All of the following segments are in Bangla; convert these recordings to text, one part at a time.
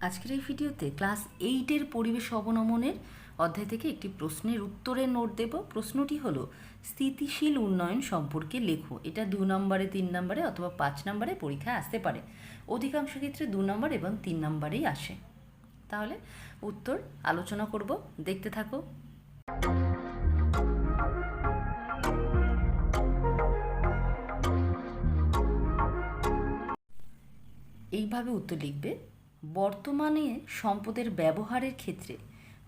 আজকের এই ভিডিওতে ক্লাস এইটের পরিবেশ অবনমনের অধ্যায় থেকে একটি প্রশ্নের উত্তরের নোট দেব। প্রশ্নটি হলো, স্থিতিশীল উন্নয়ন সম্পর্কে লেখো। এটা দু নম্বরে, তিন নম্বরে অথবা পাঁচ নম্বরে পরীক্ষায় আসতে পারে। অধিকাংশ ক্ষেত্রে দু নম্বর এবং তিন নম্বরেই আসে। তাহলে উত্তর আলোচনা করব। দেখতে থাকো। এইভাবে উত্তর লিখবে বর্তমানে সম্পদের ব্যবহারের ক্ষেত্রে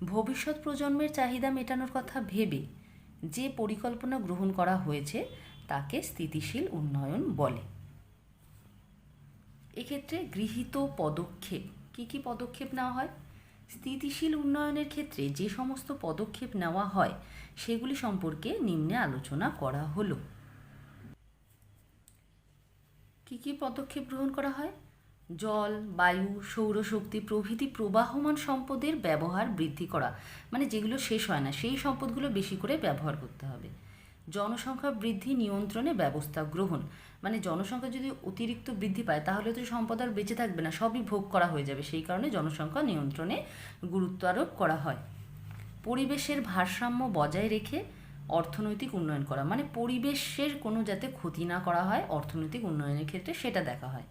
ভবিষ্যৎ প্রজন্মের চাহিদা মেটানোর কথা ভেবে যে পরিকল্পনা গ্রহণ করা হয়েছে তাকে স্থিতিশীল উন্নয়ন বলে। এক্ষেত্রে গৃহীত পদক্ষেপ, কি কি পদক্ষেপ নেওয়া হয়? স্থিতিশীল উন্নয়নের ক্ষেত্রে যে সমস্ত পদক্ষেপ নেওয়া হয়, সেগুলি সম্পর্কে নিম্নে আলোচনা করা হলো। কি কি পদক্ষেপ গ্রহণ করা হয়? জল, বায়ু, সৌরশক্তি প্রভৃতি প্রবাহমান সম্পদের ব্যবহার বৃদ্ধি করা। মানে যেগুলো শেষ হয় না, সেই সম্পদগুলো বেশি করে ব্যবহার করতে হবে। জনসংখ্যা বৃদ্ধি নিয়ন্ত্রণে ব্যবস্থা গ্রহণ। মানে জনসংখ্যা যদি অতিরিক্ত বৃদ্ধি পায়, তাহলে তো সম্পদ আর বেঁচে থাকবে না, সবই ভোগ করা হয়ে যাবে। সেই কারণে জনসংখ্যা নিয়ন্ত্রণে গুরুত্ব আরোপ করা হয়। পরিবেশের ভারসাম্য বজায় রেখে অর্থনৈতিক উন্নয়ন করা। মানে পরিবেশের কোনো যাতে ক্ষতি না করা হয়, অর্থনৈতিক উন্নয়নের ক্ষেত্রে সেটা দেখা হয়।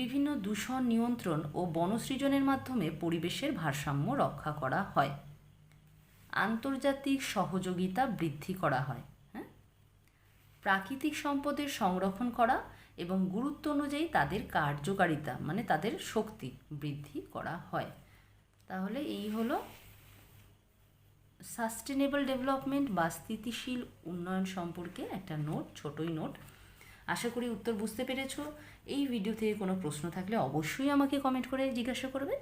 বিভিন্ন দূষণ নিয়ন্ত্রণ ও বনসৃজনের মাধ্যমে পরিবেশের ভারসাম্য রক্ষা করা হয়। আন্তর্জাতিক সহযোগিতা বৃদ্ধি করা হয় হ্যাঁ? প্রাকৃতিক সম্পদের সংরক্ষণ করা এবং গুরুত্ব অনুযায়ী তাদের কার্যকারিতা মানে তাদের শক্তি বৃদ্ধি করা হয়। তাহলে এই হলো সাস্টেনেবল ডেভেলপমেন্ট বা স্থিতিশীল উন্নয়ন সম্পর্কে একটা নোট, ছোটই নোট। আশা করি উত্তর বুঝতে পেরেছ। এই ভিডিও থেকে কোনো প্রশ্ন থাকলে অবশ্যই আমাকে কমেন্ট করে জিজ্ঞাসা করবে।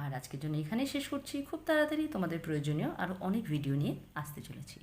আর আজকের জন্য এখানেই শেষ করছি। খুব তাড়াতাড়ি তোমাদের প্রয়োজনীয় আরও অনেক ভিডিও নিয়ে আসতে চলেছি।